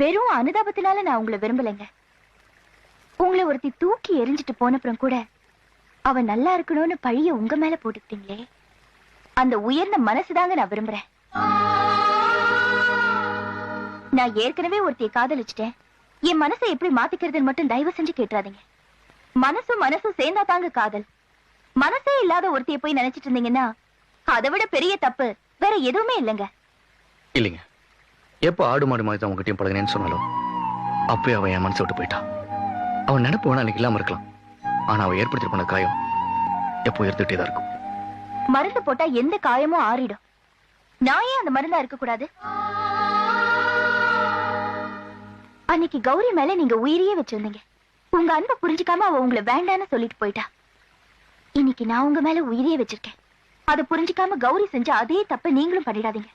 வெறும் அனுதாபத்தினால நான் உங்களை விரும்பலைங்க. உங்களை ஒருத்தி தூக்கி எரிஞ்சிட்டு போனப்புறம் கூட அவ நல்லா இருக்கணும்னு பழிய உங்க மேல போட்டுக்கிட்டீங்களே. அந்த உயர்ந்த மனசுதாங்க நான் விரும்புறேன். நான் ஏற்கனவே ஒருத்திய காதலிச்சிட்டேன். என் மனசை எப்படி மாத்திக்கிறதுன்னு மட்டும் தயவு செஞ்சு கேட்டுறாதீங்க. மனசும் மனசும் சேர்ந்தா தாங்க காதல். மனசே இல்லாத ஒருத்திய போய் நினைச்சிட்டு இருந்தீங்கன்னா அதை விட பெரிய தப்பு வேற எதுவுமே இல்லைங்க. இல்லைங்க. எப்போ ஆடு மாடு மாதிரி தான் உங்ககிட்டயும் பழகினேன்னு சொன்னாலும் அப்பயே அவன் என் மனசை விட்டு போயிட்டான் அவன் நினப்பு வேணா அன்னைக்கு இல்லாம இருக்கலாம். ஆனா அவன் ஏற்படுத்தி போன காயம் எப்போ இருந்துட்டே தான் இருக்கும். மருந்து போட்டா எந்த காயமும் ஆறிடும். நான் ஏன் அந்த மருந்தா இருக்க கூடாது அன்னைக்கு கௌரி மேல நீங்க உயிரியே வச்சிருந்தீங்க. உங்க அன்பை புரிஞ்சுக்காம அவ உங்களை வேண்டான்னு சொல்லிட்டு போயிட்டா. இன்னைக்கு நான் உங்க மேல உயிரியே வச்சிருக்கேன். அதை புரிஞ்சுக்காம கௌரி செஞ்ச அதே தப்பை நீங்களும் பண்ணிடாதீங்க.